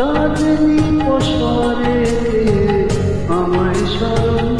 কাজলি পশরে আমায় স্মরণ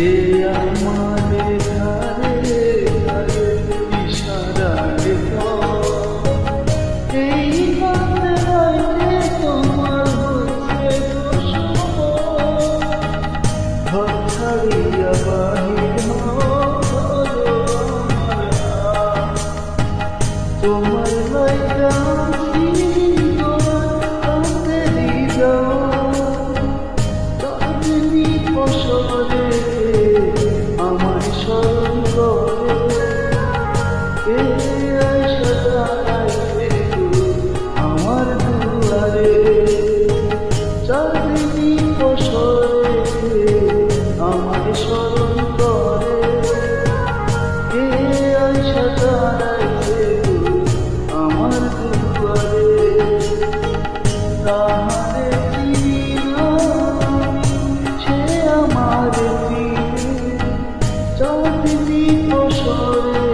যে আমাদের ধারে ধারে ইশারা এই তোমার হচ্ছে ভাব ছাড়িয়া বাহির আমার চৌত্রিশ বছরে